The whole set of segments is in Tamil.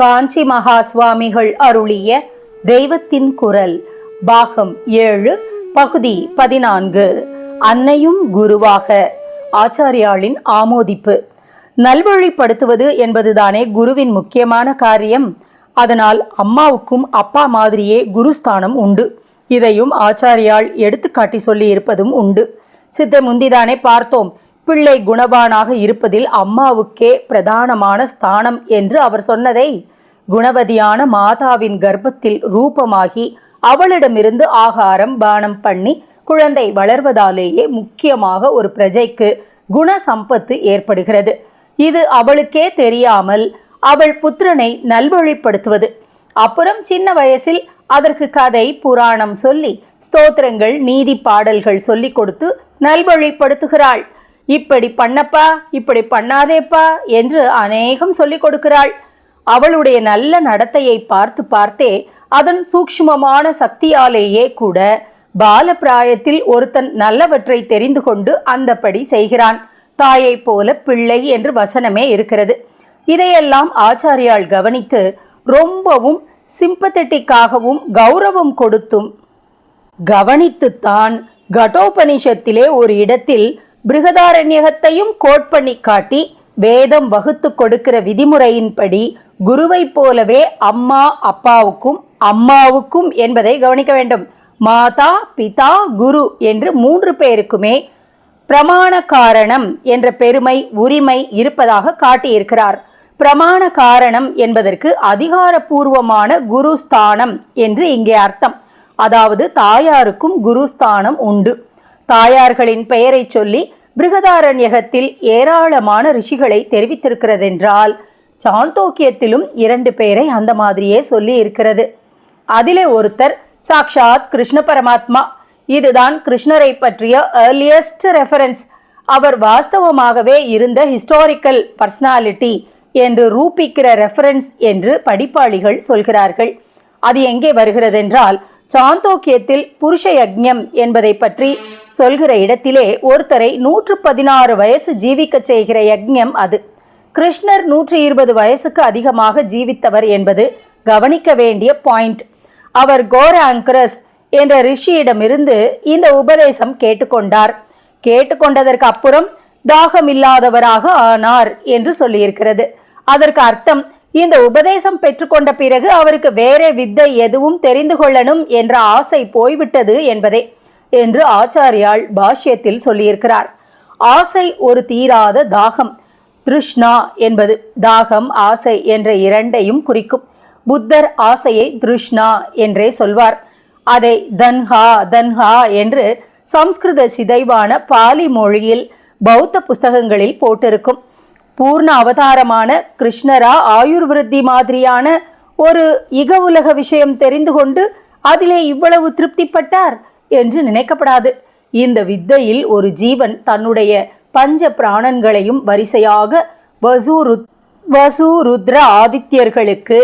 காஞ்சி மகா சுவாமிகள் அருளிய தெய்வத்தின் குரல் பாகம் ஏழு பகுதி பதினான்கு. அன்னையும் குருவாக. ஆச்சாரியாளின் ஆமோதிப்பு. நல்வழிப்படுத்துவது என்பதுதானே குருவின் முக்கியமான காரியம். அதனால் அம்மாவுக்கும் அப்பா மாதிரியே குருஸ்தானம் உண்டு. இதையும் ஆச்சாரியால் எடுத்துக்காட்டி சொல்லி இருப்பதும் உண்டு. சித்த முந்திதானே பார்த்தோம். பிள்ளை குணவானாக இருப்பதில் அம்மாவுக்கே பிரதானமான ஸ்தானம் என்று அவர் சொன்னதை குணவதியான மாதாவின் கர்ப்பத்தில் ரூபமாகி அவளிடமிருந்து ஆகாரம் பானம் பண்ணி குழந்தை வளர்வதாலேயே முக்கியமாக ஒரு பிரஜைக்கு குண சம்பத்து ஏற்படுகிறது. இது அவளுக்கே தெரியாமல் அவள் புத்திரனை நல்வழிப்படுத்துவது. அப்புறம் சின்ன வயசில் அதற்கு கதை புராணம் சொல்லி ஸ்தோத்திரங்கள் நீதி பாடல்கள் சொல்லிக் கொடுத்து நல்வழிப்படுத்துகிறாள். இப்படி பண்ணப்பா இப்படி பண்ணாதேப்பா என்று அநேகம் சொல்லிக் கொடுக்கிறாள். அவளுடைய நல்ல நடத்தையை பார்த்து பார்த்தே அதன் சூக்ஷ்மமான சக்தியாலேயே கூட பால பிராயத்தில் ஒருத்தன் நல்லவற்றை தெரிந்து கொண்டு அந்தப்படி செய்கிறான். தாயைப் போல பிள்ளை என்று வசனமே இருக்கிறது. இதையெல்லாம் ஆச்சாரியால் கவனித்து ரொம்பவும் சிம்பத்தட்டிக்காகவும் கௌரவம் கொடுத்தும் கவனித்துத்தான் கடோபனிஷத்திலே ஒரு இடத்தில் பிருகதாரண்யகத்தையும் கோட் பண்ணி காட்டி வேதம் வகுத்து கொடுக்கிற விதிமுறையின்படி குருவைப் போலவே அம்மா அப்பாவுக்கும் அம்மாவுக்கும் என்பதை கவனிக்க வேண்டும். மாதா பிதா குரு என்று மூன்று பேருக்குமே பிரமாண காரணம் என்ற பெருமை உரிமை இருப்பதாக காட்டியிருக்கிறார். பிரமாண காரணம் என்பதற்கு அதிகாரபூர்வமான குருஸ்தானம் என்று இங்கே அர்த்தம். அதாவது தாயாருக்கும் குருஸ்தானம் உண்டு. தாயார்களின் பெயரை சொல்லி பிருகதாரண்யகத்தில் ஏராளமான ரிஷிகளை தெரிவித்திருக்கிறதென்றால் சாந்தோக்கியத்திலும் இரண்டு பேரை அந்த மாதிரியே சொல்லி இருக்கிறது அதிலே ஒருத்தர் சாக்ஷாத் கிருஷ்ண பரமாத்மா இதுதான் கிருஷ்ணரை பற்றிய ஏர்லியஸ்ட் ரெஃபரன்ஸ் அவர் வாஸ்தவமாகவே இருந்த ஹிஸ்டாரிக்கல் பர்சனாலிட்டி என்று ரூபிக்கிற ரெஃபரன்ஸ் என்று படிப்பாளிகள் சொல்கிறார்கள். அது எங்கே வருகிறதென்றால் சாந்தோக்கியத்தில் புருஷ யக்ஞம் என்பதை பற்றி சொல்கிற இடத்திலே ஒருத்தரை நூற்று பதினாறு வயசு ஜீவிக்க செய்கிற யக்ஞம் அது. கிருஷ்ணர் நூற்றி இருபது வயசுக்கு அதிகமாக ஜீவித்தவர் என்பது கவனிக்க வேண்டிய பாயிண்ட். அவர் கோராங்கரஸ் என்ற ரிஷியிடமிருந்து இந்த உபதேசம் கேட்டுக்கொண்டார். கேட்டுக்கொண்டதற்கு அப்புறம் தாகமில்லாதவராக ஆனார் என்று சொல்லியிருக்கிறது. அதற்கு அர்த்தம் இந்த உபதேசம் பெற்றுக்கொண்ட பிறகு அவருக்கு வேற வித்தை எதுவும் தெரிந்து கொள்ளணும் என்ற ஆசை போய்விட்டது என்பதே என்று ஆச்சாரியால் பாஷ்யத்தில் சொல்லியிருக்கிறார். ஆசை ஒரு தீராத தாகம். திருஷ்ணா என்பது தாகம் ஆசை என்ற இரண்டையும் குறிக்கும். புத்தர் ஆசையை திருஷ்ணா என்றே சொல்வார். அதை தன்ஹா தன்ஹா என்று சம்ஸ்கிருத சிதைவான பாலி மொழியில் பௌத்த புஸ்தகங்களில் போட்டிருக்கும். பூர்ண அவதாரமான கிருஷ்ணரா ஆயுர்விருத்தி மாதிரியான ஒரு இக உலக விஷயம் தெரிந்து கொண்டு அதிலே இவ்வளவு திருப்திப்பட்டார் என்று நினைக்கப்படாது. இந்த வித்தையில் ஒரு ஜீவன் தன்னுடைய பஞ்ச பிராணன்களையும் வரிசையாக வசூரு வசூருத்ர ஆதித்யர்களுக்கு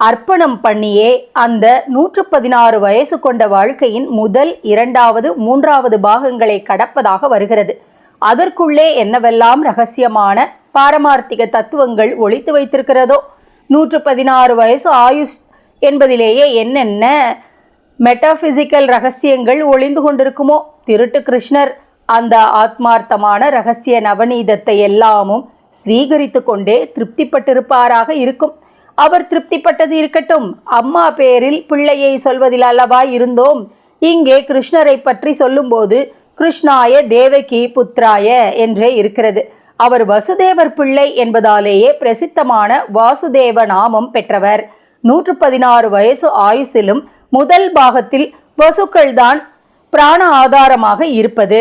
அர்ப்பணம் பண்ணியே அந்த நூற்று பதினாறு வயசு கொண்ட வாழ்க்கையின் முதல் இரண்டாவது மூன்றாவது பாகங்களை கடப்பதாக வருகிறது. அதற்குள்ளே என்னவெல்லாம் ரகசியமான பாரமார்த்திக தத்துவங்கள் ஒழித்து வைத்திருக்கிறதோ? நூற்று பதினாறு வயசு ஆயுஷ் என்பதிலேயே என்னென்ன மெட்டாபிசிக்கல் ரகசியங்கள் ஒளிந்து கொண்டிருக்குமோ? திருட்டு கிருஷ்ணர் அந்த ஆத்மார்த்தமான ரகசிய நவநீதத்தை எல்லாமும் ஸ்வீகரித்து கொண்டே திருப்திப்பட்டிருப்பாராக இருக்கும். அவர் திருப்திப்பட்டது இருக்கட்டும். அம்மா பேரில் பிள்ளையை சொல்வதில் அல்லவா இருந்தோம்? இங்கே கிருஷ்ணரை பற்றி சொல்லும்போது கிருஷ்ணாய தேவகி புத்ராய என்றே இருக்கிறது. அவர் வசுதேவர் பிள்ளை என்பதாலேயே பிரசித்தமான வாசுதேவ நாமம் பெற்றவர். நூற்று பதினாறு வயசு ஆயுசிலும் முதல் பாகத்தில் வசுக்கள்தான் பிராண ஆதாரமாக இருப்பது.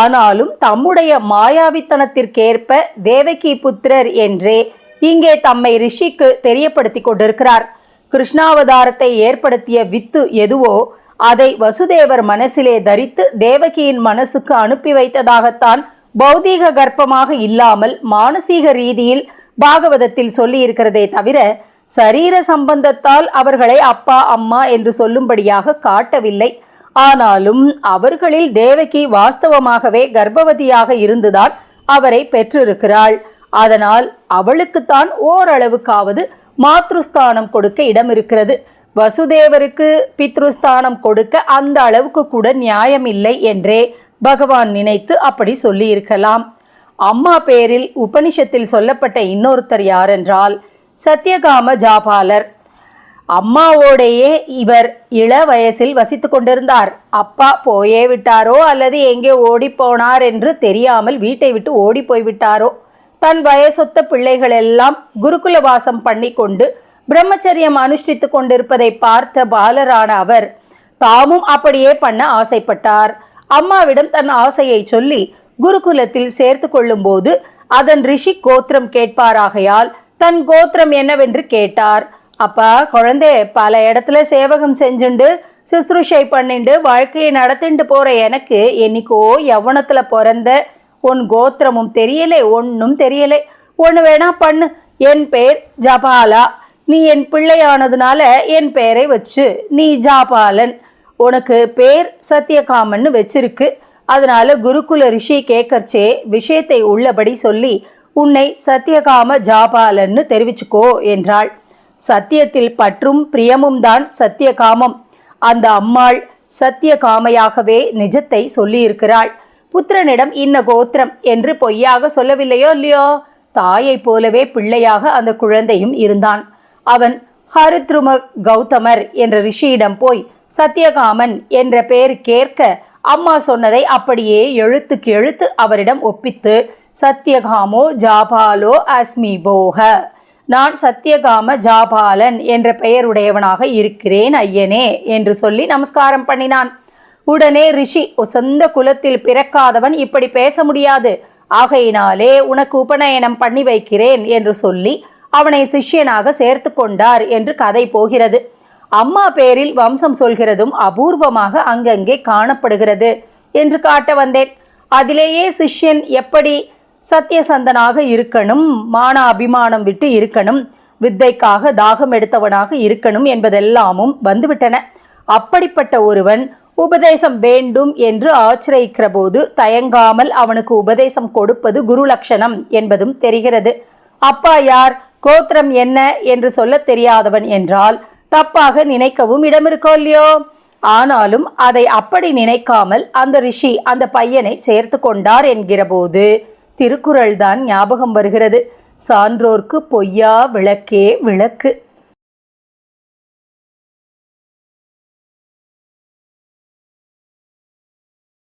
ஆனாலும் தம்முடைய மாயாவித்தனத்திற்கேற்ப தேவகி புத்திரர் என்றே இங்கே தம்மை ரிஷிக்கு தெரியப்படுத்தி கொண்டிருக்கிறார். கிருஷ்ணாவதாரத்தை ஏற்படுத்திய வித்து எதுவோ அதை வசுதேவர் மனசிலே தரித்து தேவகியின் மனசுக்கு அனுப்பி வைத்ததாகத்தான் பௌதீக கர்ப்பமாக இல்லாமல் மானசீக ரீதியில் பாகவதத்தில் சொல்லி இருக்கிறதே தவிர சரீர சம்பந்தத்தால் அவர்களை அப்பா அம்மா என்று சொல்லும்படியாக காட்டவில்லை. ஆனாலும் அவர்களில் தேவகி வாஸ்தவமாகவே கர்ப்பவதியாக இருந்துதான் அவரை பெற்றிருக்கிறாள். அதனால் அவளுக்குத்தான் ஓரளவுக்காவது மாத்ருஸ்தானம் கொடுக்க இடம் இருக்கிறது வசுதேவருக்கு பித்ருஸ்தானம் கொடுக்க அந்த அளவுக்கு கூட நியாயம் இல்லை என்றே பகவான் நினைத்து அப்படி சொல்லியிருக்கலாம். அம்மா பேரில் உபனிஷத்தில் சொல்லப்பட்ட இன்னொருத்தர் யாரென்றால் சத்யகாம ஜாபாலர். அம்மாவோடையே இவர் இள வயசில் வசித்து கொண்டிருந்தார். அப்பா போயே விட்டாரோ அல்லது எங்கே ஓடி போனார் என்று தெரியாமல் வீட்டை விட்டு ஓடி போய்விட்டாரோ? தன் வயசொத்த பிள்ளைகள் எல்லாம் குருகுல வாசம் பண்ணி கொண்டு பிரம்மச்சரியம் அனுஷ்டித்து கொண்டிருப்பதை பார்த்த பாலரான அவர் தாமும் அப்படியே பண்ண ஆசைப்பட்டார். அம்மாவிடம் தன் ஆசையை சொல்லி குருகுலத்தில் சேர்த்து கொள்ளும்போது அதன் ரிஷி கோத்திரம் கேட்பாராகையால் தன் கோத்திரம் என்னவென்று கேட்டார். அப்பா குழந்தை பல இடத்துல சேவகம் செஞ்சுண்டு சுசுருஷை பண்ணிண்டு வாழ்க்கையை நடத்திண்டு போற எனக்கு என்னைக்கோ யவனத்துல பிறந்த உன் கோத்திரமும் தெரியலை ஒன்றும் தெரியலை. ஒன்று வேணா பண்ணு. என் பேர் ஜபாலா. நீ என் பிள்ளையானதுனால என் பெயரை வச்சு. நீ ஜாபாலன். உனக்கு பேர் சத்யகாமன்னு வச்சிருக்கு. அதனால குருகுல ரிஷி கேக்கர்ச்சே விஷயத்தை உள்ளபடி சொல்லி உன்னை சத்யகாம ஜாபாலன்னு தெரிவிச்சுக்கோ என்றாள். சத்தியத்தில் பற்றும் பிரியமும் தான் சத்தியகாமம் அந்த அம்மாள் சத்தியகாமையாகவே நிஜத்தை சொல்லியிருக்கிறாள். புத்திரனிடம் இன்ன கோத்திரம் என்று பொய்யாக சொல்லவில்லையோ இல்லையோ? தாயைப் போலவே பிள்ளையாக அந்த குழந்தையும் இருந்தான். அவன் ஹரித்ரும கௌதமர் என்ற ரிஷியிடம் போய் சத்யகாமன் என்ற பெயர் கேட்க அம்மா சொன்னதை அப்படியே எழுத்துக்கு எழுத்து அவரிடம் ஒப்பித்து சத்யகாமோ ஜாபாலோ அஸ்மி போக. நான் சத்யகாம ஜாபாலன் என்ற பெயருடையவனாக இருக்கிறேன் ஐயனே என்று சொல்லி நமஸ்காரம் பண்ணினான். உடனே ரிஷி சொந்த குலத்தில் பிறக்காதவன் இப்படி பேச முடியாது. ஆகையினாலே உனக்கு உபநயனம் பண்ணி வைக்கிறேன் என்று சொல்லி அவனை சிஷ்யனாக சேர்த்து கொண்டார் என்று கதை போகிறது. அம்மா பேரில் வம்சம் சொல்கிறதும் அபூர்வமாக அங்கங்கே காணப்படுகிறது என்று காட்ட வந்தேன். அதிலேயே சிஷ்யன் எப்படி சத்தியசந்தனாக இருக்கணும் மான அபிமானம் விட்டு இருக்கணும் வித்தைக்காக தாகம் எடுத்தவனாக இருக்கணும் என்பதெல்லாமும் வந்துவிட்டன. அப்படிப்பட்ட ஒருவன் உபதேசம் வேண்டும் என்று ஆச்சிரியிக்கிற போது தயங்காமல் அவனுக்கு உபதேசம் கொடுப்பது குரு லட்சணம் என்பதும் தெரிகிறது. அப்பா யார்? கோத்திரம் என்ன? என்று சொல்ல தெரியாதவன் என்றால் தப்பாக நினைக்கவும் இடம் இருக்கோ இல்லையோ? ஆனாலும் அதை அப்படி நினைக்காமல் அந்த ரிஷி அந்த பையனை சேர்த்து கொண்டார் என்கிறபோது திருக்குறள் தான் ஞாபகம் வருகிறது. சான்றோர்க்கு பொய்யா விளக்கே விளக்கு.